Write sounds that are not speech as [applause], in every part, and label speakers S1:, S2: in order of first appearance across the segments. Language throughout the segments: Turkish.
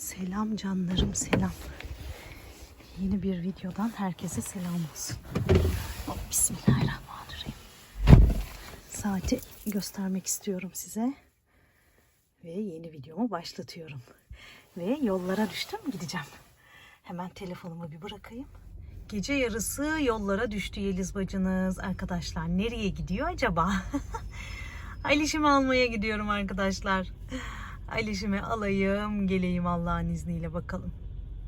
S1: Selam canlarım selam. Yeni bir videodan herkese selam olsun. Hop, Bismillahirrahmanirrahim. Saati göstermek istiyorum size. Ve yeni videomu başlatıyorum. Ve yollara düştüm gideceğim. Hemen telefonumu bir bırakayım. Gece yarısı yollara düştü Yeliz bacınız. Arkadaşlar nereye gidiyor acaba? [laughs] Alişimi almaya gidiyorum arkadaşlar. Alişimi alayım geleyim Allah'ın izniyle bakalım.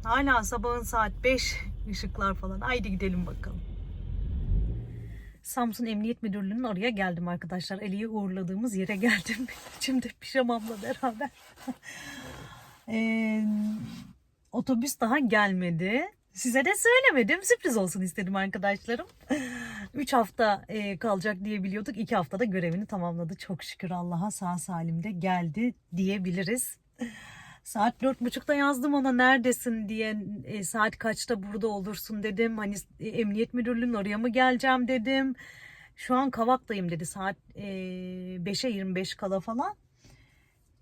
S1: Hala sabahın saat 5 ışıklar falan. Haydi gidelim bakalım. Samsun Emniyet Müdürlüğü'nün oraya geldim arkadaşlar. Ali'yi uğurladığımız yere geldim. [laughs] Şimdi pijamamla beraber. [laughs] Ee, otobüs daha gelmedi. Size de söylemedim. Sürpriz olsun istedim arkadaşlarım. [laughs] 3 hafta e, kalacak diye biliyorduk. 2 haftada görevini tamamladı. Çok şükür Allah'a sağ salim de geldi diyebiliriz. Saat dört buçukta yazdım ona neredesin diye e, saat kaçta burada olursun dedim. Hani e, emniyet müdürlüğünün oraya mı geleceğim dedim. Şu an Kavak'tayım dedi saat e, 5'e 25 kala falan.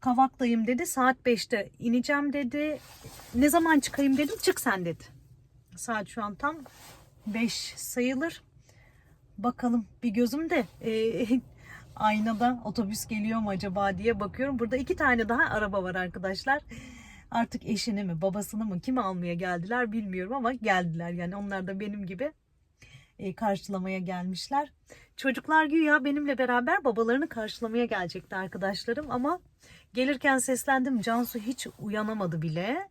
S1: Kavak'tayım dedi saat 5'te ineceğim dedi. Ne zaman çıkayım dedim çık sen dedi. Saat şu an tam 5 sayılır. Bakalım bir gözüm de e, [laughs] aynada otobüs geliyor mu acaba diye bakıyorum. Burada iki tane daha araba var arkadaşlar. Artık eşini mi babasını mı kimi almaya geldiler bilmiyorum ama geldiler. Yani onlar da benim gibi e, karşılamaya gelmişler. Çocuklar güya benimle beraber babalarını karşılamaya gelecekti arkadaşlarım ama gelirken seslendim. Cansu hiç uyanamadı bile.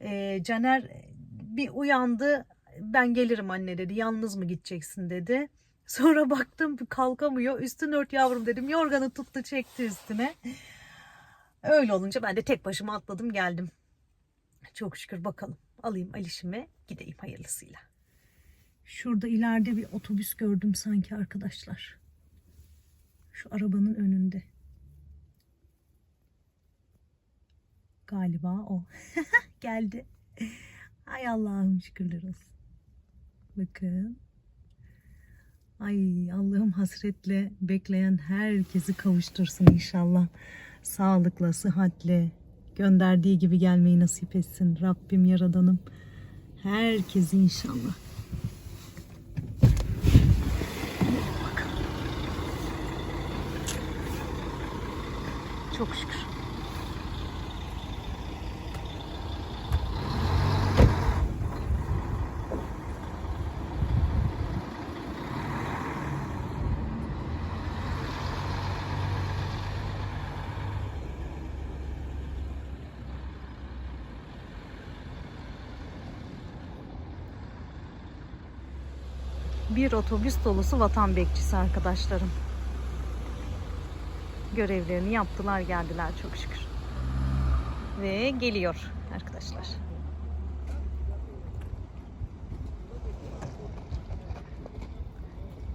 S1: E, Caner bir uyandı. Ben gelirim anne dedi. Yalnız mı gideceksin dedi. Sonra baktım kalkamıyor. Üstünü ört yavrum dedim. Yorganı tuttu çekti üstüne. Öyle olunca ben de tek başıma atladım geldim. Çok şükür bakalım. Alayım Alişimi gideyim hayırlısıyla. Şurada ileride bir otobüs gördüm sanki arkadaşlar. Şu arabanın önünde. Galiba o. [laughs] Geldi. Ay Allah'ım şükürler olsun. Bakın. Ay Allah'ım hasretle bekleyen herkesi kavuştursun inşallah. Sağlıkla, sıhhatle gönderdiği gibi gelmeyi nasip etsin. Rabbim yaradanım. Herkesi inşallah. Çok şükür. Bir otobüs dolusu vatan bekçisi arkadaşlarım. Görevlerini yaptılar geldiler çok şükür. Ve geliyor arkadaşlar.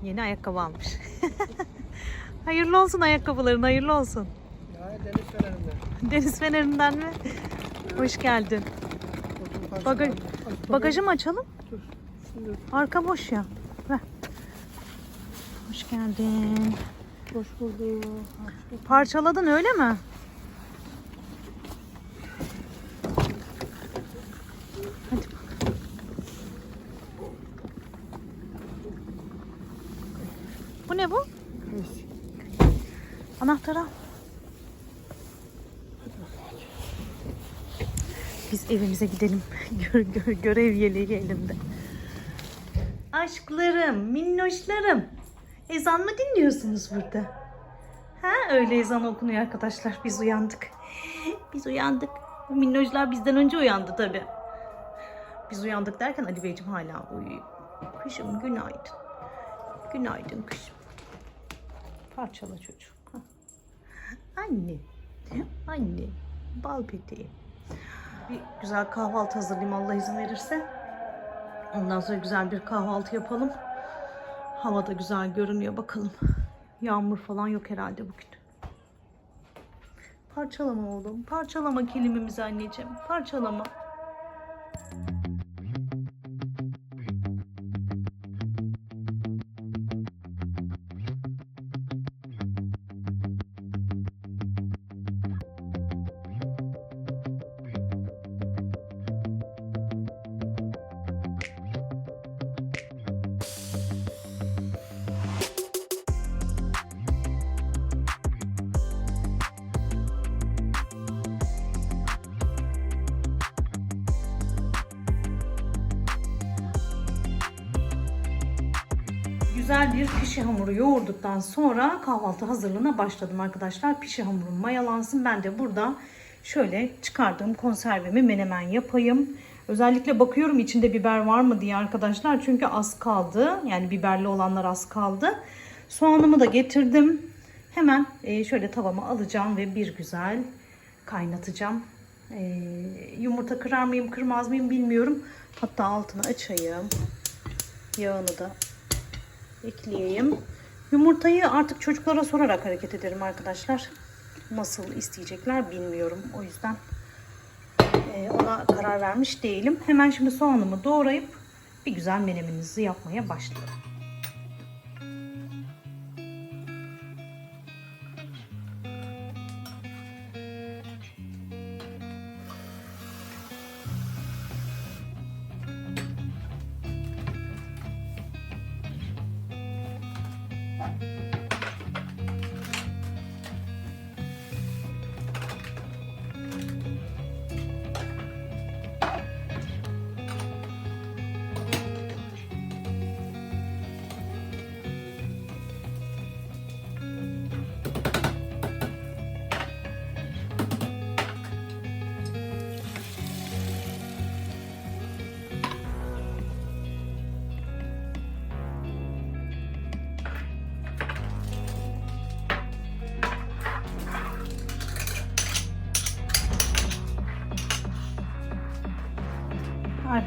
S1: Yeni ayakkabı almış. [laughs] hayırlı olsun ayakkabıların, hayırlı olsun.
S2: Ya deniz fenerinde.
S1: Deniz fenerinden mi? Hoş geldin. Bagaj, bagajı mı açalım? Arka boş ya. Hoş geldin.
S2: hoş bulduk.
S1: Parçaladın öyle mi? Hadi bakalım. Bu ne bu?
S2: Neyse.
S1: Anahtarı al. Biz evimize gidelim. [laughs] Gö- gö- görev yeleği elimde. Aşklarım, minnoşlarım. Ezan mı dinliyorsunuz burada? Ha öyle ezan okunuyor arkadaşlar. Biz uyandık. Biz uyandık. Minnoşlar bizden önce uyandı tabi. Biz uyandık derken Ali Beyciğim hala uyuyor. Kışım günaydın. Günaydın kışım. Parçala. Hah. Anne. Anne. Bal peteği. Bir güzel kahvaltı hazırlayayım Allah izin verirse. Ondan sonra güzel bir kahvaltı yapalım. Hava da güzel görünüyor bakalım. Yağmur falan yok herhalde bugün. Parçalama oğlum. Parçalama kelimemizi anneciğim. Parçalama. Güzel bir pişi hamuru yoğurduktan sonra kahvaltı hazırlığına başladım arkadaşlar. Pişi hamurum mayalansın. Ben de burada şöyle çıkardığım konservemi menemen yapayım. Özellikle bakıyorum içinde biber var mı diye arkadaşlar. Çünkü az kaldı. Yani biberli olanlar az kaldı. Soğanımı da getirdim. Hemen e, şöyle tavama alacağım ve bir güzel kaynatacağım. E, yumurta kırar mıyım kırmaz mıyım bilmiyorum. Hatta altını açayım. Yağını da ekleyeyim. Yumurtayı artık çocuklara sorarak hareket ederim arkadaşlar. Nasıl isteyecekler bilmiyorum. O yüzden e, ona karar vermiş değilim. Hemen şimdi soğanımı doğrayıp bir güzel menemeninizi yapmaya başlayalım.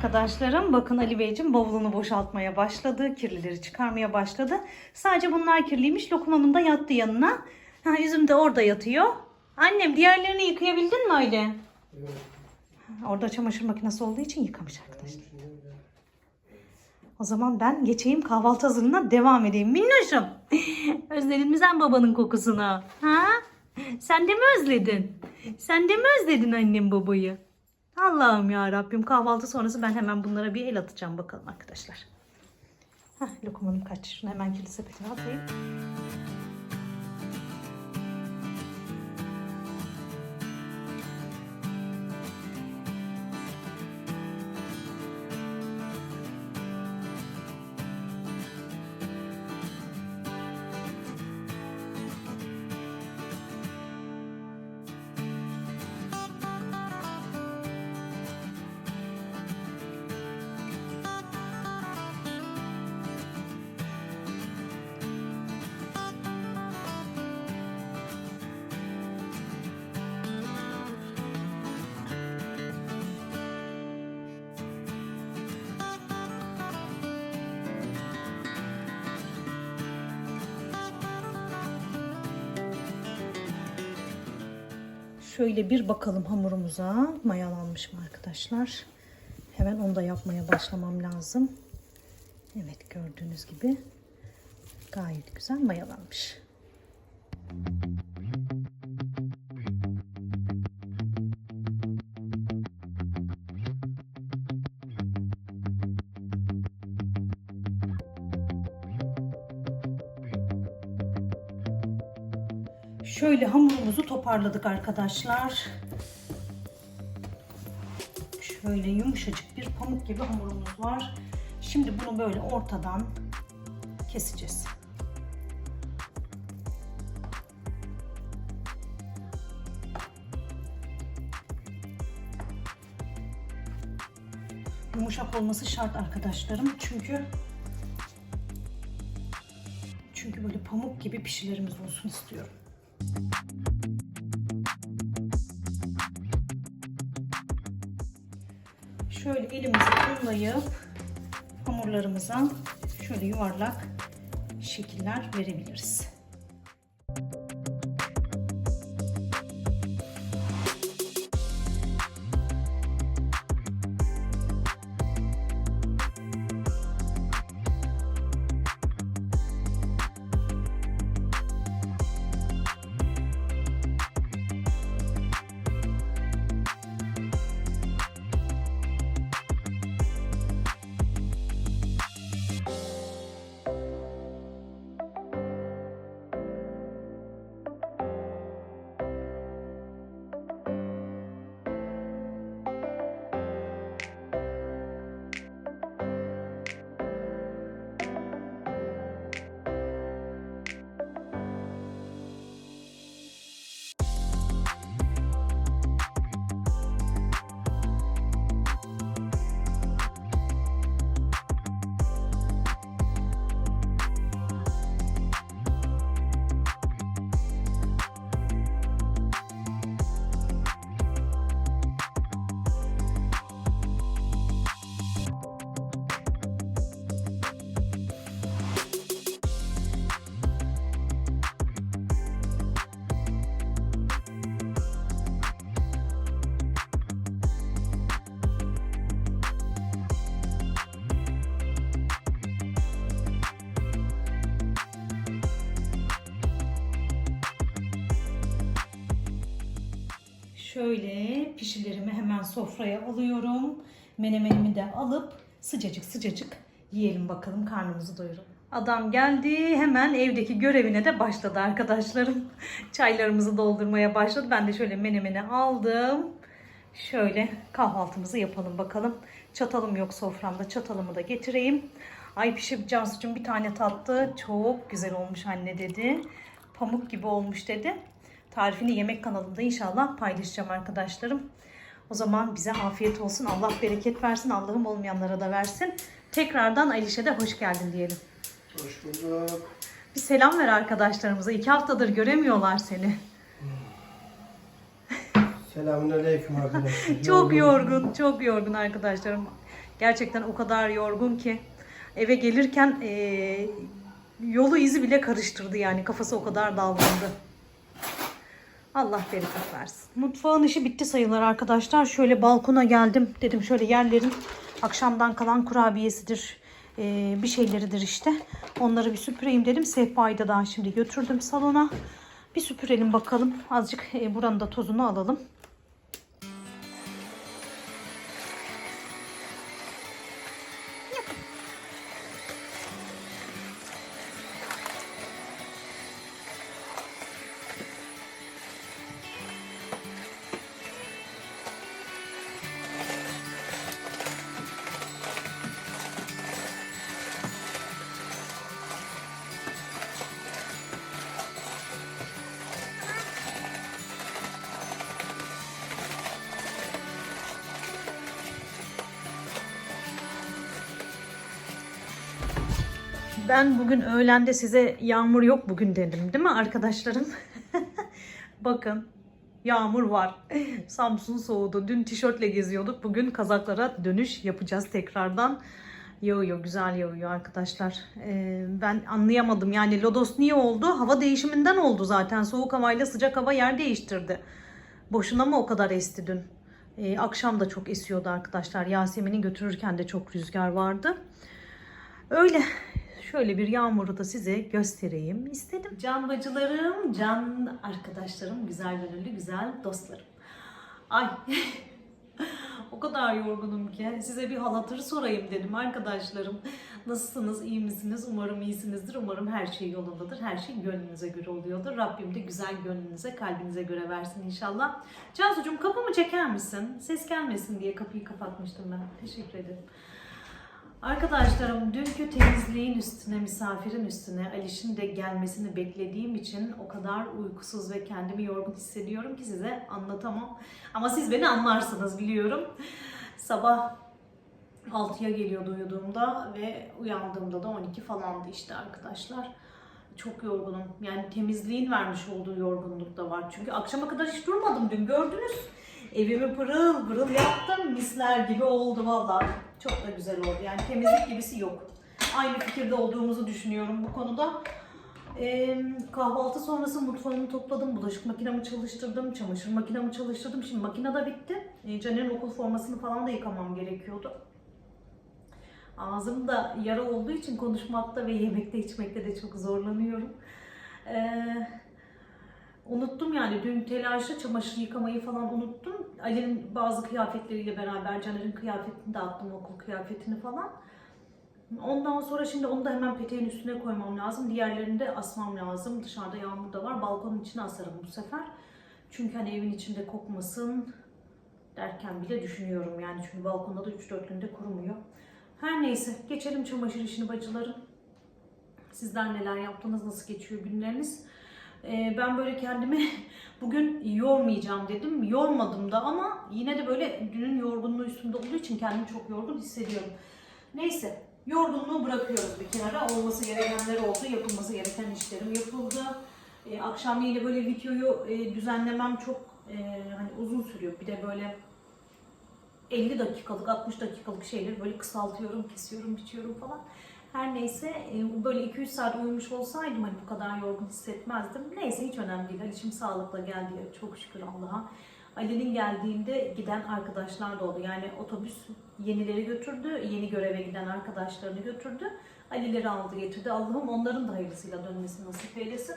S1: Arkadaşlarım bakın Ali Beyciğim bavulunu boşaltmaya başladı. Kirlileri çıkarmaya başladı. Sadece bunlar kirliymiş. Lokumamın da yattı yanına. Ha, üzüm de orada yatıyor. Annem diğerlerini yıkayabildin mi öyle? Orada çamaşır makinesi olduğu için yıkamış arkadaşlar. O zaman ben geçeyim kahvaltı hazırlığına devam edeyim. Minnoşum. [laughs] Özledin mi sen babanın kokusunu? Ha? Sen de mi özledin? Sen de mi özledin annem babayı? Allah'ım ya Rabbim kahvaltı sonrası ben hemen bunlara bir el atacağım bakalım arkadaşlar. Hah lokumanım kaç. Şunu hemen kirli sepetine atayım. Şöyle bir bakalım hamurumuza mayalanmış mı arkadaşlar? Hemen onu da yapmaya başlamam lazım. Evet gördüğünüz gibi gayet güzel mayalanmış. Şöyle hamurumuzu toparladık arkadaşlar. Şöyle yumuşacık bir pamuk gibi hamurumuz var. Şimdi bunu böyle ortadan keseceğiz. Yumuşak olması şart arkadaşlarım. Çünkü çünkü böyle pamuk gibi pişilerimiz olsun istiyorum. Şöyle elimizi kullayıp hamurlarımıza şöyle yuvarlak şekiller verebiliriz. Şöyle pişilerimi hemen sofraya alıyorum. Menemenimi de alıp sıcacık sıcacık yiyelim bakalım karnımızı doyuralım. Adam geldi hemen evdeki görevine de başladı arkadaşlarım. [laughs] Çaylarımızı doldurmaya başladı. Ben de şöyle menemeni aldım. Şöyle kahvaltımızı yapalım bakalım. Çatalım yok soframda. Çatalımı da getireyim. Ay pişip Cansu'cum bir tane tattı. Çok güzel olmuş anne dedi. Pamuk gibi olmuş dedi. Tarifini yemek kanalımda inşallah paylaşacağım arkadaşlarım. O zaman bize afiyet olsun. Allah bereket versin. Allah'ım olmayanlara da versin. Tekrardan Alişe de hoş geldin diyelim.
S2: Hoş bulduk.
S1: Bir selam ver arkadaşlarımıza. İki haftadır göremiyorlar seni.
S2: Selamünaleyküm arkadaşlar. [laughs]
S1: Çok yorgun, çok yorgun arkadaşlarım. Gerçekten o kadar yorgun ki eve gelirken eee, yolu izi bile karıştırdı yani kafası o kadar dalgındı. Allah bereket versin. Mutfağın işi bitti sayılır arkadaşlar. Şöyle balkona geldim. Dedim şöyle yerlerin akşamdan kalan kurabiyesidir. eee, bir şeyleridir işte. Onları bir süpüreyim dedim. Sehpayı da daha şimdi götürdüm salona. Bir süpürelim bakalım. Azıcık eee, buranın da tozunu alalım. Ben bugün öğlende size yağmur yok bugün dedim değil mi arkadaşlarım? [laughs] Bakın yağmur var. [laughs] Samsun soğudu. Dün tişörtle geziyorduk. Bugün kazaklara dönüş yapacağız tekrardan. Yağıyor, güzel yağıyor arkadaşlar. Ee, ben anlayamadım yani lodos niye oldu? Hava değişiminden oldu zaten. Soğuk havayla sıcak hava yer değiştirdi. Boşuna mı o kadar esti dün? Ee, akşam da çok esiyordu arkadaşlar. Yasemin'i götürürken de çok rüzgar vardı. Öyle şöyle bir yağmuru da size göstereyim istedim. Can bacılarım, can arkadaşlarım, güzel gönüllü, güzel dostlarım. Ay [laughs] o kadar yorgunum ki size bir hal hatır sorayım dedim arkadaşlarım. Nasılsınız, iyi misiniz? Umarım iyisinizdir. Umarım her şey yolundadır. Her şey gönlünüze göre oluyordur. Rabbim de güzel gönlünüze, kalbinize göre versin inşallah. Cansucuğum kapımı çeker misin? Ses gelmesin diye kapıyı kapatmıştım ben. Teşekkür ederim. Arkadaşlarım dünkü temizliğin üstüne, misafirin üstüne Aliş'in de gelmesini beklediğim için o kadar uykusuz ve kendimi yorgun hissediyorum ki size anlatamam. Ama siz beni anlarsınız biliyorum. Sabah 6'ya geliyordu uyuduğumda ve uyandığımda da 12 falandı işte arkadaşlar. Çok yorgunum. Yani temizliğin vermiş olduğu yorgunluk da var. Çünkü akşama kadar hiç durmadım dün gördünüz. Evimi pırıl pırıl yaptım. Misler gibi oldu vallahi. Çok da güzel oldu. Yani temizlik gibisi yok. Aynı fikirde olduğumuzu düşünüyorum bu konuda. Ee, kahvaltı sonrası mutfağımı topladım. Bulaşık makinemi çalıştırdım. Çamaşır makinemi çalıştırdım. Şimdi makine de bitti. Ee, Caner'in okul formasını falan da yıkamam gerekiyordu. Ağzımda yara olduğu için konuşmakta ve yemekte içmekte de çok zorlanıyorum. Ee, unuttum yani dün telaşla çamaşır yıkamayı falan unuttum. Ali'nin bazı kıyafetleriyle beraber Caner'in kıyafetini de attım okul kıyafetini falan. Ondan sonra şimdi onu da hemen peteğin üstüne koymam lazım. Diğerlerini de asmam lazım. Dışarıda yağmur da var. Balkonun içine asarım bu sefer. Çünkü hani evin içinde kokmasın derken bile düşünüyorum yani. Çünkü balkonda da 3-4 günde kurumuyor. Her neyse geçelim çamaşır işini bacılarım. Sizler neler yaptınız, nasıl geçiyor günleriniz? Ee, ben böyle kendimi [laughs] bugün yormayacağım dedim. Yormadım da ama yine de böyle dünün yorgunluğu üstünde olduğu için kendimi çok yorgun hissediyorum. Neyse yorgunluğu bırakıyoruz bir kenara. Olması gerekenler oldu, yapılması gereken işlerim yapıldı. Ee, akşamleyin böyle videoyu e, düzenlemem çok e, hani uzun sürüyor. Bir de böyle 50 dakikalık, 60 dakikalık şeyleri böyle kısaltıyorum, kesiyorum, biçiyorum falan. Her neyse e, böyle 2-3 saat uyumuş olsaydım hani bu kadar yorgun hissetmezdim. Neyse hiç önemli değil. Ali'cim sağlıkla geldi ya çok şükür Allah'a. Ali'nin geldiğinde giden arkadaşlar da oldu. Yani otobüs yenileri götürdü, yeni göreve giden arkadaşlarını götürdü. Ali'leri aldı getirdi. Allah'ım onların da hayırlısıyla dönmesini nasip eylesin.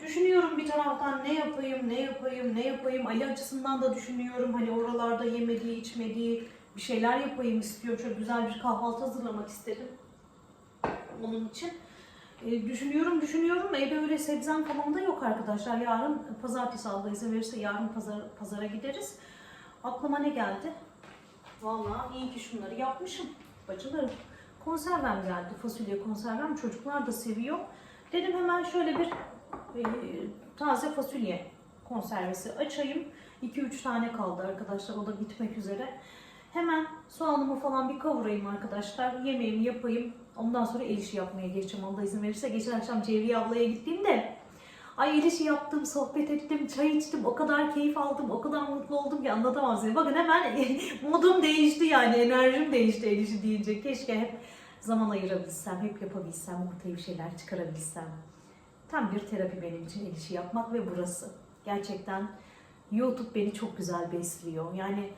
S1: Düşünüyorum bir taraftan ne yapayım, ne yapayım, ne yapayım. Ali açısından da düşünüyorum. Hani oralarda yemediği, içmediği bir şeyler yapayım istiyorum. Şöyle güzel bir kahvaltı hazırlamak istedim. Onun için. E, düşünüyorum, düşünüyorum. Evde öyle sebzem falan da yok arkadaşlar. Yarın pazartesi Allah izin verirse yarın pazar, pazara gideriz. Aklıma ne geldi? Vallahi iyi ki şunları yapmışım. Bacılarım. Konservem geldi. Fasulye konservem. Çocuklar da seviyor. Dedim hemen şöyle bir e, taze fasulye konservesi açayım. 2-3 tane kaldı arkadaşlar. O da bitmek üzere. Hemen soğanımı falan bir kavurayım arkadaşlar. Yemeğimi yapayım. Ondan sonra el işi yapmaya geçeceğim. Allah izin verirse. Geçen akşam Cevriye ablaya gittiğimde Ay el işi yaptım, sohbet ettim, çay içtim, o kadar keyif aldım, o kadar mutlu oldum ki anlatamam size. Bakın hemen [laughs] modum değişti yani, enerjim değişti el işi deyince. Keşke hep zaman ayırabilsem, hep yapabilsem, ortaya bir şeyler çıkarabilsem. Tam bir terapi benim için el işi yapmak ve burası. Gerçekten YouTube beni çok güzel besliyor. Yani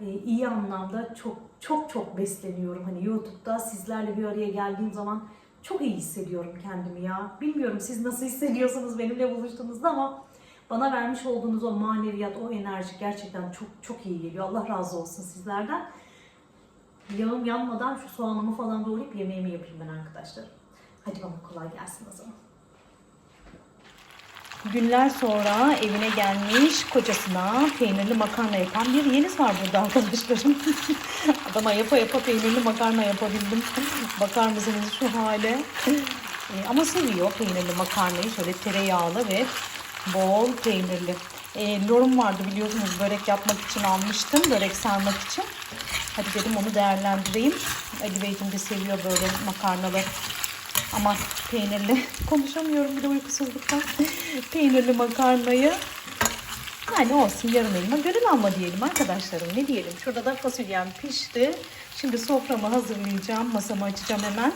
S1: iyi anlamda çok çok çok besleniyorum. Hani YouTube'da sizlerle bir araya geldiğim zaman çok iyi hissediyorum kendimi ya. Bilmiyorum siz nasıl hissediyorsunuz benimle buluştuğunuzda ama bana vermiş olduğunuz o maneviyat, o enerji gerçekten çok çok iyi geliyor. Allah razı olsun sizlerden. Yağım yanmadan şu soğanımı falan doğrayıp yemeğimi yapayım ben arkadaşlar. Hadi bana kolay gelsin o zaman. Günler sonra evine gelmiş kocasına peynirli makarna yapan bir Yeliz var burada arkadaşlarım. [laughs] Adama yapa yapa peynirli makarna yapabildim. [laughs] Bakar mısınız şu hale? Ee, ama seviyor peynirli makarnayı. Şöyle tereyağlı ve bol peynirli. Ee, lorum vardı biliyorsunuz börek yapmak için almıştım. Börek sarmak için. Hadi dedim onu değerlendireyim. Ali Beyciğim de seviyor böyle makarnalı ama peynirli [laughs] konuşamıyorum bir de uykusuzluktan. [laughs] peynirli makarnayı yani olsun yarım elma gönül alma diyelim arkadaşlarım ne diyelim. Şurada da fasulyem pişti. Şimdi soframı hazırlayacağım. Masamı açacağım hemen.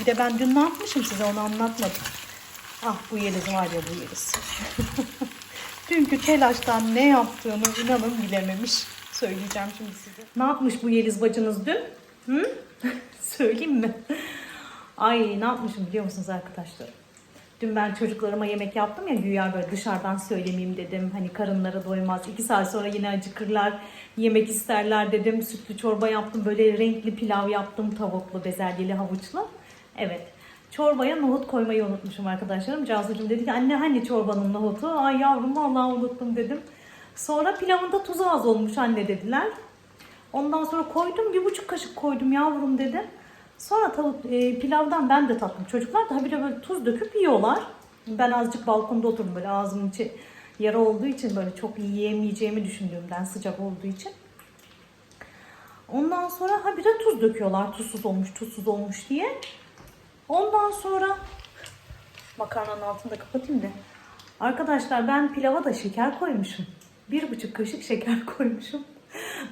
S1: Bir de ben dün ne yapmışım size onu anlatmadım. Ah bu Yeliz var ya bu Yeliz. [laughs] Dünkü telaştan ne yaptığını inanın bilememiş. Söyleyeceğim şimdi size. Ne yapmış bu Yeliz bacınız dün? Hı? Söyleyeyim mi? Ay ne yapmışım biliyor musunuz arkadaşlar? Dün ben çocuklarıma yemek yaptım ya güya böyle dışarıdan söylemeyeyim dedim. Hani karınları doymaz. iki saat sonra yine acıkırlar. Yemek isterler dedim. Sütlü çorba yaptım. Böyle renkli pilav yaptım. Tavuklu, bezelyeli, havuçlu. Evet. Çorbaya nohut koymayı unutmuşum arkadaşlarım. Cansucuğum dedi ki anne hani çorbanın nohutu? Ay yavrum vallahi unuttum dedim. Sonra pilavında tuzu az olmuş anne dediler. Ondan sonra koydum bir buçuk kaşık koydum yavrum dedim. Sonra tavuk e, pilavdan ben de tattım. Çocuklar da habire böyle tuz döküp yiyorlar. Ben azıcık balkonda oturdum böyle ağzımın içi yara olduğu için böyle çok yiyemeyeceğimi düşündüğümden sıcak olduğu için. Ondan sonra habire tuz döküyorlar. Tuzsuz olmuş, tuzsuz olmuş diye. Ondan sonra makarnanın altını da kapatayım da. Arkadaşlar ben pilava da şeker koymuşum. Bir buçuk kaşık şeker [laughs] koymuşum.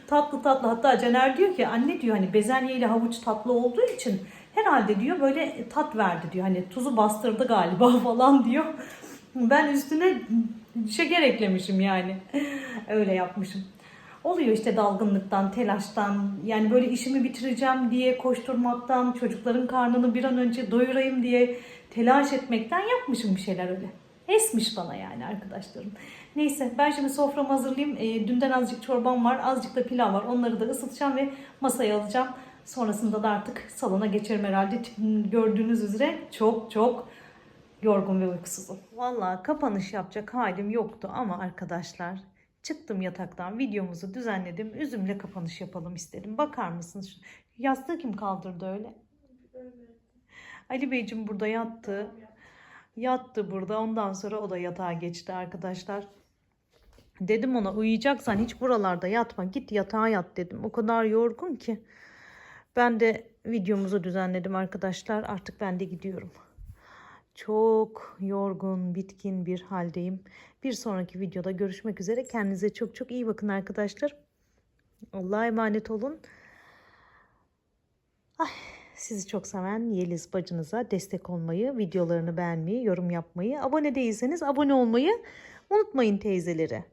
S1: Tatlı tatlı hatta Caner diyor ki anne diyor hani bezelye ile havuç tatlı olduğu için herhalde diyor böyle tat verdi diyor. Hani tuzu bastırdı galiba [laughs] falan diyor. Ben üstüne şeker eklemişim yani. Öyle yapmışım. Oluyor işte dalgınlıktan, telaştan, yani böyle işimi bitireceğim diye koşturmaktan, çocukların karnını bir an önce doyurayım diye telaş etmekten yapmışım bir şeyler öyle. Esmiş bana yani arkadaşlarım. Neyse ben şimdi soframı hazırlayayım. E, dünden azıcık çorbam var, azıcık da pilav var. Onları da ısıtacağım ve masaya alacağım. Sonrasında da artık salona geçerim herhalde. Gördüğünüz üzere çok çok yorgun ve uykusuzum. Vallahi kapanış yapacak halim yoktu ama arkadaşlar çıktım yataktan videomuzu düzenledim. Üzümle kapanış yapalım istedim. Bakar mısınız? Yastığı kim kaldırdı öyle? Ali Beyciğim burada yattı. Yattı burada. Ondan sonra o da yatağa geçti arkadaşlar. Dedim ona uyuyacaksan hiç buralarda yatma. Git yatağa yat dedim. O kadar yorgun ki. Ben de videomuzu düzenledim arkadaşlar. Artık ben de gidiyorum. Çok yorgun, bitkin bir haldeyim. Bir sonraki videoda görüşmek üzere. Kendinize çok çok iyi bakın arkadaşlar. Allah'a emanet olun. Ay, sizi çok seven Yeliz bacınıza destek olmayı, videolarını beğenmeyi, yorum yapmayı, abone değilseniz abone olmayı unutmayın teyzeleri.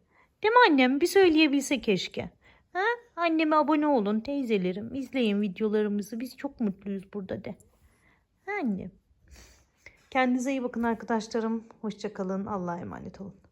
S1: Değil mi annem? Bir söyleyebilse keşke. Ha? Anneme abone olun teyzelerim. İzleyin videolarımızı. Biz çok mutluyuz burada de. Ha annem. Kendinize iyi bakın arkadaşlarım. Hoşçakalın. Allah'a emanet olun.